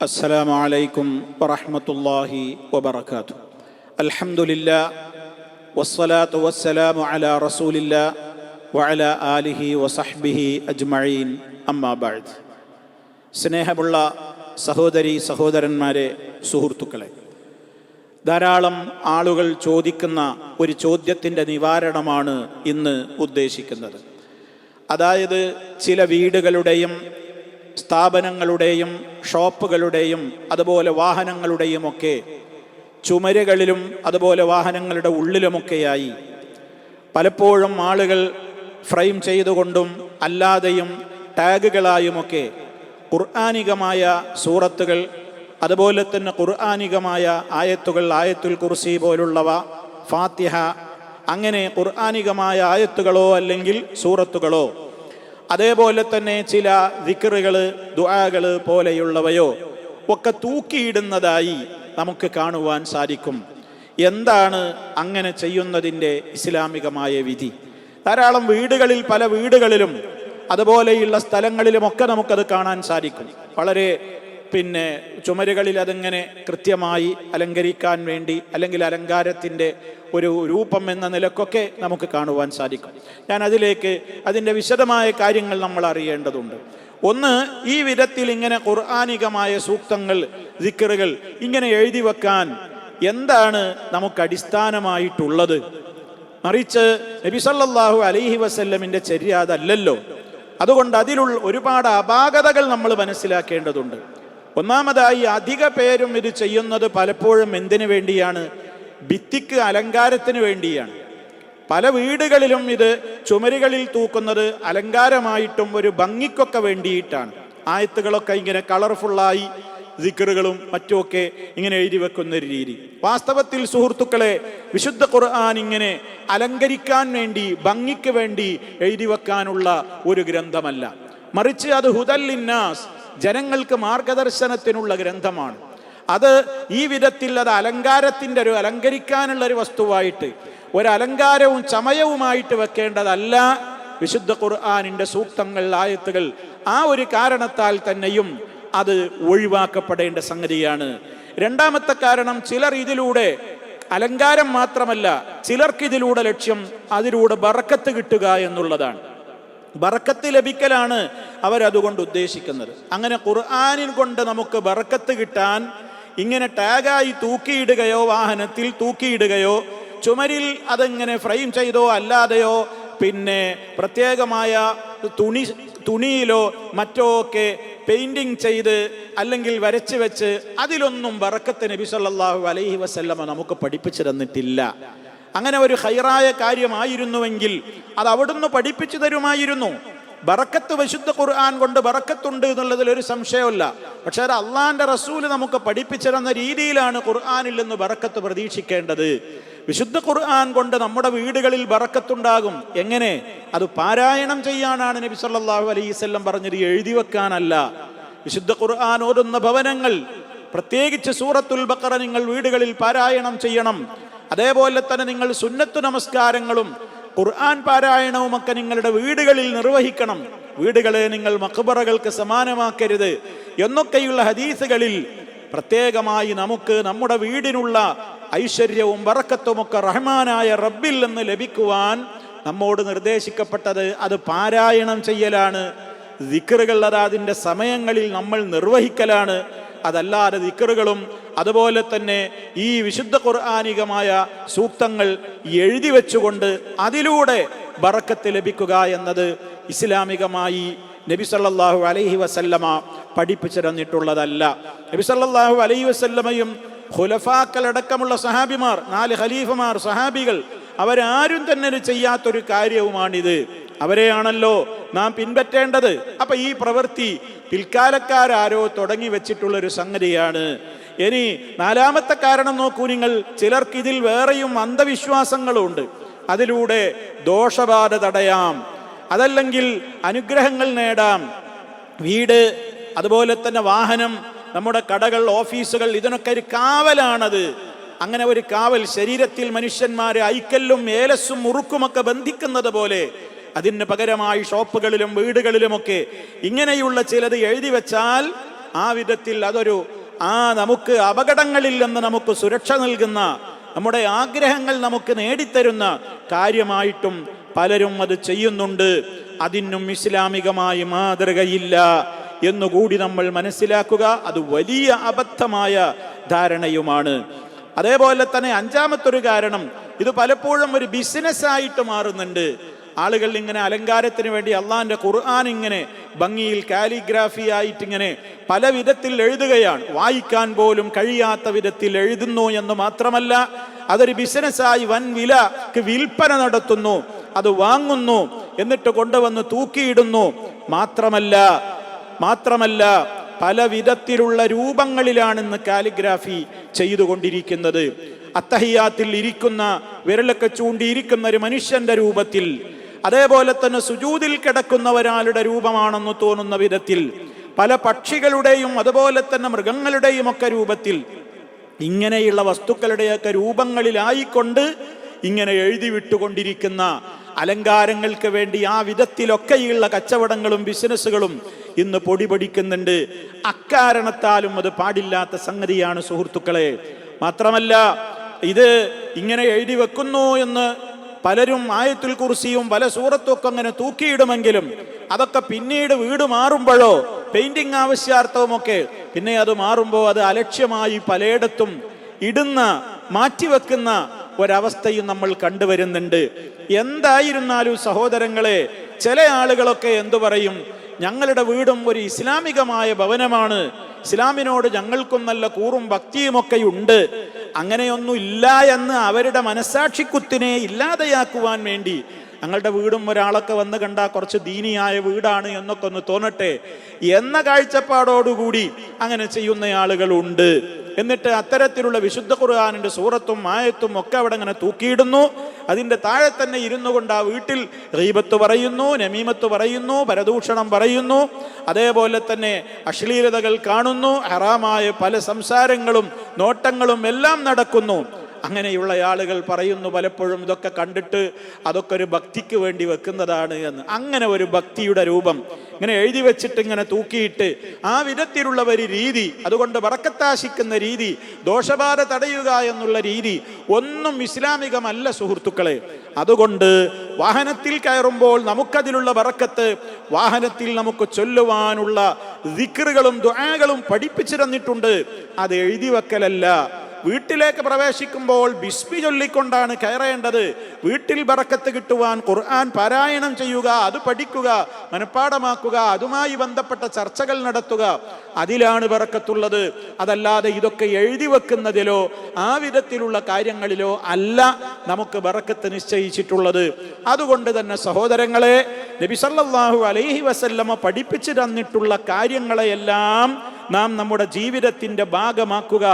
السلام عليكم ورحمة الله وبركاته الحمد لله والصلاة والسلام على رسول الله وعلى آله وصحبه أجمعين أما بعد സ്നേഹമുള്ള സഹോദരി സഹോദരന്മാരെ സുഹൃത്തുക്കളെ ധാരാളം ആളുകൾ ചോദിക്കുന്ന ഒരു ചോദ്യത്തിൻ്റെ നിവാരണമാണ് ഇന്ന് ഉദ്ദേശിക്കുന്നത് അതായത് ചില വീടുകളുടെയും സ്ഥാപനങ്ങളുടെയും ഷോപ്പുകളുടെയും അതുപോലെ വാഹനങ്ങളുടെയും ഒക്കെ ചുമരുകളിലും അതുപോലെ വാഹനങ്ങളുടെ ഉള്ളിലുമൊക്കെയായി. പലപ്പോഴും ആളുകൾ ഫ്രെയിം ചെയ്തുകൊണ്ടും അല്ലാതെയും ടാഗുകളായുമൊക്കെ ഖുർആാനികമായ സൂറത്തുകൾ അതുപോലെ തന്നെ ഖുർആാനികമായ ആയത്തുകൾ ആയത്തുൽ കുർസി പോലുള്ളവ ഫാത്തിഹ അങ്ങനെ ഖുർആാനികമായ ആയത്തുകളോ അല്ലെങ്കിൽ സൂറത്തുകളോ അതേപോലെ തന്നെ ചില ദിക്കറുകൾ ദുആകൾ പോലെയുള്ളവയോ ഒക്കെ തൂക്കിയിടുന്നതായി നമുക്ക് കാണുവാൻ സാധിക്കും. എന്താണ് അങ്ങനെ ചെയ്യുന്നതിന്റെ ഇസ്ലാമികമായ വിധി? ധാരാളം വീടുകളിൽ പല വീടുകളിലും അതുപോലെയുള്ള സ്ഥലങ്ങളിലുമൊക്കെ നമുക്കത് കാണാൻ സാധിക്കും. വളരെ പിന്നെ ചുമരുകളിൽ അതിങ്ങനെ കൃത്യമായി അലങ്കരിക്കാൻ വേണ്ടി അല്ലെങ്കിൽ അലങ്കാരത്തിന്റെ ഒരു രൂപം എന്ന നിലക്കൊക്കെ നമുക്ക് കാണുവാൻ സാധിക്കും. ഞാൻ അതിലേക്ക് അതിന്റെ വിശദമായ കാര്യങ്ങൾ നമ്മൾ അറിയേണ്ടതുണ്ട്. ഒന്ന് ഈ വിധത്തിൽ ഇങ്ങനെ ഖുർആാനികമായ സൂക്തങ്ങൾ ദിക്കറുകൾ ഇങ്ങനെ എഴുതി വെക്കാൻ എന്താണ് നമുക്ക് അടിസ്ഥാനമായിട്ടുള്ളത്? മറിച്ച് നബിസല്ലാഹു അലൈഹി വസല്ലമിന്റെ ചര്യ അതല്ലല്ലോ. അതുകൊണ്ട് അതിലുള്ള ഒരുപാട് അപാകതകൾ നമ്മൾ മനസ്സിലാക്കേണ്ടതുണ്ട്. ഒന്നാമതായി അധിക പേരും ഇത് ചെയ്യുന്നത് പലപ്പോഴും എന്തിനു വേണ്ടിയാണ്? ഭിത്തിക്ക് അലങ്കാരത്തിന് വേണ്ടിയാണ്. പല വീടുകളിലും ഇത് ചുമരുകളിൽ തൂക്കുന്നത് അലങ്കാരമായിട്ടും ഒരു ഭംഗിക്കൊക്കെ വേണ്ടിയിട്ടാണ്. ആയത്തുകളൊക്കെ ഇങ്ങനെ കളർഫുള്ളായി ദിക്കറുകളും മറ്റുമൊക്കെ ഇങ്ങനെ എഴുതി വെക്കുന്ന ഒരു രീതി. വാസ്തവത്തിൽ സുഹൃത്തുക്കളെ വിശുദ്ധ ഖുർആൻ ഇങ്ങനെ അലങ്കരിക്കാൻ വേണ്ടി ഭംഗിക്ക് വേണ്ടി എഴുതി വെക്കാനുള്ള ഒരു ഗ്രന്ഥമല്ല. മറിച്ച് അത് ഹുദല്ലിന്നാസ് ജനങ്ങൾക്ക് മാർഗദർശനത്തിനുള്ള ഗ്രന്ഥമാണ്. അത് ഈ വിധത്തിൽ അത് അലങ്കാരത്തിന്റെ ഒരു അലങ്കരിക്കാനുള്ള ഒരു വസ്തുവായിട്ട് ഒരു അലങ്കാരവും ചമയവുമായിട്ട് വെക്കേണ്ടതല്ല വിശുദ്ധ ഖുർആാനിന്റെ സൂക്തങ്ങൾ ആയത്തുകൾ. ആ ഒരു കാരണത്താൽ തന്നെയും അത് ഒഴിവാക്കപ്പെടേണ്ട സംഗതിയാണ്. രണ്ടാമത്തെ കാരണം ചിലർ ഇതിലൂടെ അലങ്കാരം മാത്രമല്ല ചിലർക്കിതിലൂടെ ലക്ഷ്യം അതിലൂടെ ബറക്കത്ത് കിട്ടുക എന്നുള്ളതാണ്. ബറക്കത്ത് ലഭിക്കലാണ് അവരതുകൊണ്ട് ഉദ്ദേശിക്കുന്നത്. അങ്ങനെ ഖുർആാനിൻ കൊണ്ട് നമുക്ക് ബറക്കത്ത് കിട്ടാൻ ഇങ്ങനെ ടാഗായി തൂക്കിയിടുകയോ വാഹനത്തിൽ തൂക്കിയിടുകയോ ചുമരിൽ അതെങ്ങനെ ഫ്രെയിം ചെയ്തോ അല്ലാതെയോ പിന്നെ പ്രത്യേകമായ തുണി തുണിയിലോ മറ്റോ ഒക്കെ പെയിന്റിങ് ചെയ്ത് അല്ലെങ്കിൽ വരച്ച് വെച്ച് അതിലൊന്നും ബറക്കത്ത് നബി സല്ലല്ലാഹു അലൈഹി വസല്ലമ നമുക്ക് പഠിപ്പിച്ചു തന്നിട്ടില്ല. അങ്ങനെ ഒരു ഹൈറായ കാര്യമായിരുന്നുവെങ്കിൽ അത് അവിടുന്ന് പഠിപ്പിച്ചു തരുമായിരുന്നു. ബറക്കത്ത് വിശുദ്ധ ഖുർആൻ കൊണ്ട് ബറക്കത്തുണ്ട് എന്നുള്ളതിൽ ഒരു സംശയമല്ല. പക്ഷേ അത് അള്ളാന്റെ റസൂൽ നമുക്ക് പഠിപ്പിച്ചിരുന്ന രീതിയിലാണ് ഖുർആാനിൽ നിന്ന് ബറക്കത്ത് പ്രതീക്ഷിക്കേണ്ടത്. വിശുദ്ധ ഖുർആൻ കൊണ്ട് നമ്മുടെ വീടുകളിൽ ബറക്കത്തുണ്ടാകും. എങ്ങനെ? അത് പാരായണം ചെയ്യാനാണ് നബി സല്ലാഹു അലൈഹി വസല്ലം പറഞ്ഞത് എഴുതി വെക്കാനല്ല. വിശുദ്ധ ഖുർആൻ ഓരുന്ന ഭവനങ്ങൾ പ്രത്യേകിച്ച് സൂറത്തുൽ ബക്കറ നിങ്ങൾ വീടുകളിൽ പാരായണം ചെയ്യണം. അതേപോലെ തന്നെ നിങ്ങൾ സുന്നത്തു നമസ്കാരങ്ങളും ഖുർആൻ പാരായണവും ഒക്കെ നിങ്ങളുടെ വീടുകളിൽ നിർവഹിക്കണം. വീടുകളെ നിങ്ങൾ മക്ബറകൾക്ക് സമാനമാക്കരുത്. എന്നൊക്കെയുള്ള ഹദീസുകളിൽ പ്രത്യേകമായി നമുക്ക് നമ്മുടെ വീടിനുള്ള ഐശ്വര്യവും വറക്കത്തുമൊക്കെ റഹ്മാനായ റബ്ബിൽ നിന്ന് ലഭിക്കുവാൻ നമ്മോട് നിർദ്ദേശിക്കപ്പെട്ടത് അത് പാരായണം ചെയ്യലാണ്. ദിക്കറുകൾ അത് അതിന്റെ സമയങ്ങളിൽ നമ്മൾ നിർവഹിക്കലാണ്. അതല്ലാതെ ദിക്കറുകളും അതുപോലെ തന്നെ ഈ വിശുദ്ധ ഖുർആാനികമായ സൂക്തങ്ങൾ എഴുതി വെച്ചുകൊണ്ട് അതിലൂടെ ബറക്കത്ത് ലഭിക്കുക എന്നത് ഇസ്ലാമികമായി നബി സല്ലാഹു അലൈഹി വസല്ലമ പഠിപ്പിച്ചു തന്നിട്ടുള്ളതല്ല. നബി സല്ലാഹു അലൈഹി വസല്ലമയും ഹുലഫാക്കളടക്കമുള്ള സഹാബിമാർ നാല് ഖലീഫമാർ സഹാബികൾ അവരാരും തന്നെ ചെയ്യാത്തൊരു കാര്യവുമാണിത്. അവരെയാണല്ലോ നാം പിൻപറ്റേണ്ടത്. അപ്പൊ ഈ പ്രവൃത്തി പിൽക്കാലക്കാരാരോ തുടങ്ങി വെച്ചിട്ടുള്ള ഒരു സംഗതിയാണ്. ഇനി നാലാമത്തെ കാരണം നോക്കൂ നിങ്ങൾ. ചിലർക്ക് ഇതിൽ വേറെയും അന്ധവിശ്വാസങ്ങളുണ്ട്. അതിലൂടെ ദോഷബാധ തടയാം. അതല്ലെങ്കിൽ അനുഗ്രഹങ്ങൾ നേടാം. വീട് അതുപോലെ തന്നെ വാഹനം നമ്മുടെ കടകൾ ഓഫീസുകൾ ഇതിനൊക്കെ ഒരു കാവലാണത്. അങ്ങനെ ഒരു കാവൽ ശരീരത്തിൽ മനുഷ്യന്മാരെ ഐക്കല്ലും ഏലസും മുറുക്കുമൊക്കെ ബന്ധിക്കുന്നത് പോലെ അതിന് പകരമായി ഷോപ്പുകളിലും വീടുകളിലുമൊക്കെ ഇങ്ങനെയുള്ള ചിലത് എഴുതി വെച്ചാൽ ആ വിധത്തിൽ അതൊരു ആ നമുക്ക് അപകടങ്ങളിൽ നിന്ന് നമുക്ക് സുരക്ഷ നൽകുന്ന നമ്മുടെ ആഗ്രഹങ്ങൾ നമുക്ക് നേടിത്തരുന്ന കാര്യമായിട്ടും പലരും അത് ചെയ്യുന്നുണ്ട്. അതിനും ഇസ്ലാമികമായി മാതൃകയില്ല എന്നുകൂടി നമ്മൾ മനസ്സിലാക്കുക. അത് വലിയ അബദ്ധമായ ധാരണയുമാണ്. അതേപോലെ തന്നെ അഞ്ചാമത്തൊരു കാരണം ഇത് പലപ്പോഴും ഒരു ബിസിനസ് ആയിട്ട് മാറുന്നുണ്ട്. ആളുകൾ ഇങ്ങനെ അലങ്കാരത്തിന് വേണ്ടി അള്ളാഹിന്റെ ഖുർആൻ ഇങ്ങനെ ഭംഗിയിൽ കാലിഗ്രാഫി ആയിട്ട് ഇങ്ങനെ പല വിധത്തിൽ എഴുതുകയാണ്. വായിക്കാൻ പോലും കഴിയാത്ത വിധത്തിൽ എഴുതുന്നു എന്ന് മാത്രമല്ല അതൊരു ബിസിനസ്സായി വൻ വിലക്ക് വിൽപ്പന നടത്തുന്നു അത് വാങ്ങുന്നു എന്നിട്ട് കൊണ്ടുവന്ന് തൂക്കിയിടുന്നു. മാത്രമല്ല മാത്രമല്ല പല വിധത്തിലുള്ള രൂപങ്ങളിലാണ് ഇന്ന് കാലിഗ്രാഫി ചെയ്തുകൊണ്ടിരിക്കുന്നത്. അത്തഹിയാത്തിൽ ഇരിക്കുന്ന വിരലൊക്കെ ചൂണ്ടിയിരിക്കുന്ന ഒരു മനുഷ്യന്റെ രൂപത്തിൽ അതേപോലെ തന്നെ സുജൂതിൽ കിടക്കുന്നവരാളുടെ രൂപമാണെന്ന് തോന്നുന്ന വിധത്തിൽ പല പക്ഷികളുടെയും അതുപോലെ തന്നെ മൃഗങ്ങളുടെയും ഒക്കെ രൂപത്തിൽ ഇങ്ങനെയുള്ള വസ്തുക്കളുടെയൊക്കെ രൂപങ്ങളിലായിക്കൊണ്ട് ഇങ്ങനെ എഴുതി വിട്ടുകൊണ്ടിരിക്കുന്ന അലങ്കാരങ്ങൾക്ക് വേണ്ടി ആ വിധത്തിലൊക്കെയുള്ള കച്ചവടങ്ങളും ബിസിനസ്സുകളും ഇന്ന് പൊടിപൊടിക്കുന്നുണ്ട് അക്കാരണത്താലും അത് പാടില്ലാത്ത സംഗതിയാണ് സുഹൃത്തുക്കളെ. മാത്രമല്ല ഇത് ഇങ്ങനെ എഴുതി വെക്കുന്നു എന്ന് പലരും ആയത്തുൽ കുർസിയും പല സൂറത്തും അങ്ങനെ തൂക്കിയിടുമെങ്കിലും അതൊക്കെ പിന്നീട് വീട് മാറുമ്പോഴോ പെയിന്റിങ് ആവശ്യാർത്ഥവുമൊക്കെ പിന്നെ അത് മാറുമ്പോൾ അത് അലക്ഷ്യമായി പലയിടത്തും ഇടുന്ന മാറ്റിവെക്കുന്ന ഒരവസ്ഥയും നമ്മൾ കണ്ടുവരുന്നുണ്ട്. എന്തായിരുന്നാലും സഹോദരങ്ങളെ ചില ആളുകളൊക്കെ എന്തു പറയും? ഞങ്ങളുടെ വീടും ഒരു ഇസ്ലാമികമായ ഭവനമാണ്. ഇസ്ലാമിനോട് ഞങ്ങൾക്കും നല്ല കൂറും ഭക്തിയുമൊക്കെ ഉണ്ട് അങ്ങനെയൊന്നും ഇല്ല എന്ന് അവരുടെ മനസാക്ഷിക്കുത്തിനെ ഇല്ലാതെയാക്കുവാൻ വേണ്ടി ഞങ്ങളുടെ വീടും ഒരാളൊക്കെ വന്ന് കണ്ട കുറച്ച് ദീനിയായ വീടാണ് എന്നൊക്കെ ഒന്ന് തോന്നട്ടെ? എന്ന കാഴ്ചപ്പാടോടുകൂടി അങ്ങനെ ചെയ്യുന്ന ആളുകളുണ്ട്. എന്നിട്ട് അത്തരത്തിലുള്ള വിശുദ്ധ ഖുർആാനിന്റെ സൂറത്തും മായത്തും ഒക്കെ അവിടെ അങ്ങനെ തൂക്കിയിടുന്നു. അതിന്റെ താഴെ തന്നെ ഇരുന്നു കൊണ്ട് ആ വീട്ടിൽ റീബത്ത് പറയുന്നു നമീമത്ത് പറയുന്നു പരദൂഷണം പറയുന്നു. അതേപോലെ തന്നെ അശ്ലീലതകൾ കാണുന്നു. ഹറാമായ പല സംസാരങ്ങളും നോട്ടങ്ങളും എല്ലാം നടക്കുന്നു. അങ്ങനെയുള്ള ആളുകൾ പറയുന്നു പലപ്പോഴും ഇതൊക്കെ കണ്ടിട്ട് അതൊക്കെ ഒരു ഭക്തിക്ക് വേണ്ടി വെക്കുന്നതാണ് എന്ന്. അങ്ങനെ ഒരു ഭക്തിയുടെ രൂപം ഇങ്ങനെ എഴുതി വെച്ചിട്ട് ഇങ്ങനെ തൂക്കിയിട്ട് ആ വിധത്തിലുള്ള ഒരു രീതി അതുകൊണ്ട് വടക്കത്താശിക്കുന്ന രീതി ദോഷബാധ തടയുക എന്നുള്ള രീതി ഒന്നും ഇസ്ലാമികമല്ല സുഹൃത്തുക്കളെ. അതുകൊണ്ട് വാഹനത്തിൽ കയറുമ്പോൾ നമുക്കതിലുള്ള വറക്കത്ത് വാഹനത്തിൽ നമുക്ക് ചൊല്ലുവാനുള്ള ദിക്കറുകളും ദുആകളും പഠിപ്പിച്ചു തന്നിട്ടുണ്ട്. അത് എഴുതി വെക്കലല്ല. വീട്ടിലേക്ക് പ്രവേശിക്കുമ്പോൾ ബിസ്മി ചൊല്ലിക്കൊണ്ടാണ് കയറേണ്ടത്. വീട്ടിൽ ബറക്കത്ത് കിട്ടുവാൻ ഖുർആൻ പാരായണം ചെയ്യുക അത് പഠിക്കുക മനഃപ്പാടമാക്കുക അതുമായി ബന്ധപ്പെട്ട ചർച്ചകൾ നടത്തുക. അതിലാണ് ബറക്കത്തുള്ളത്. അതല്ലാതെ ഇതൊക്കെ എഴുതി വെക്കുന്നതിലോ ആ വിധത്തിലുള്ള കാര്യങ്ങളിലോ അല്ല നമുക്ക് ബറക്കത്ത് നിശ്ചയിച്ചിട്ടുള്ളത്. അതുകൊണ്ട് തന്നെ സഹോദരങ്ങളെ നബിസല്ലാഹു അലൈഹി വസല്ലമ പഠിപ്പിച്ചു തന്നിട്ടുള്ള കാര്യങ്ങളെയെല്ലാം നാം നമ്മുടെ ജീവിതത്തിന്റെ ഭാഗമാക്കുക.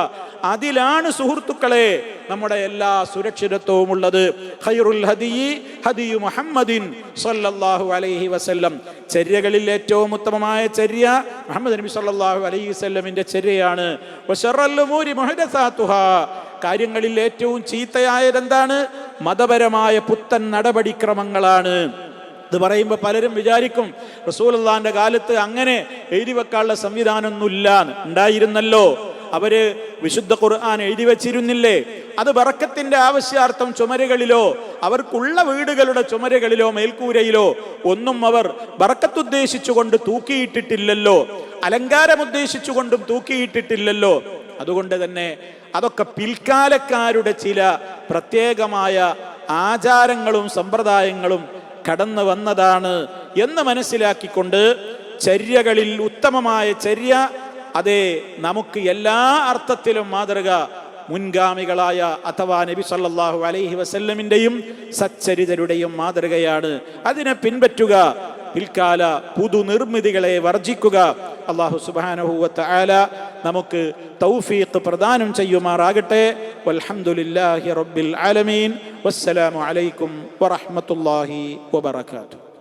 അതിലാണ് സുഹൃത്തുക്കളെ നമ്മുടെ എല്ലാ സുരക്ഷിതത്വവും ഉള്ളത്. ഖൈറുൽ ഹദിയി ഹദിയു മുഹമ്മദിൻ സല്ലല്ലാഹു അലൈഹി വസല്ലം. ചര്യകളിൽ ഏറ്റവും ഉത്തമമായ ചര്യ മുഹമ്മദ് നബി സല്ലല്ലാഹു അലൈഹി വസല്ലമിന്റെ ചര്യയാണ്. കാര്യങ്ങളിൽ ഏറ്റവും ചീത്തയായത് എന്താണ് മതപരമായ പുത്തൻ നടപടിക്രമങ്ങളാണ്. ഇത് പറയുമ്പോൾ പലരും വിചാരിക്കും റസൂലുള്ളാന്റെ കാലത്ത് അങ്ങനെ എഴുതി വെക്കാനുള്ള സംവിധാനമൊന്നുമില്ല. ഉണ്ടായിരുന്നല്ലോ. അവർ വിശുദ്ധ ഖുർആൻ എഴുതി വെച്ചിരുന്നില്ലേ? അത് ബറക്കത്തിന്റെ ആവശ്യാർത്ഥം ചുമരുകളിലോ അവർക്കുള്ള വീടുകളുടെ ചുമരുകളിലോ മേൽക്കൂരയിലോ ഒന്നും അവർ ബറക്കത്തുദ്ദേശിച്ചുകൊണ്ട് തൂക്കിയിട്ടിട്ടില്ലല്ലോ. അലങ്കാരം ഉദ്ദേശിച്ചുകൊണ്ടും തൂക്കിയിട്ടിട്ടില്ലല്ലോ. അതുകൊണ്ട് തന്നെ അതൊക്കെ പിൽക്കാലക്കാരുടെ ചില പ്രത്യേകമായ ആചാരങ്ങളും സമ്പ്രദായങ്ങളും കടന്നു വന്നതാണ് എന്ന് മനസ്സിലാക്കിക്കൊണ്ട് ചര്യകളിൽ ഉത്തമമായ ചര്യ അതെ നമുക്ക് എല്ലാ അർത്ഥത്തിലും മാതൃക മുൻഗാമികളായ അഥവാ നബി സല്ലാഹു അലൈഹി വസല്ലമിന്റെയും സച്ചരിതരുടെയും മാതൃകയാണ്. അതിനെ പിൻപറ്റുക പിൽക്കാല പുതുനിർമ്മിതികളെ വർജിക്കുക. അള്ളാഹു സുബാനഹുവത്ത് ആല നമുക്ക് തൗഫീഖ് പ്രദാനം ചെയ്യുമാറാകട്ടെ. വൽഹംദുലില്ലാഹി റബ്ബിൽ ആലമീൻ. വസ്സലാമു അലൈക്കും വറഹ്മത്തുള്ളാഹി വബറകാതുഹു.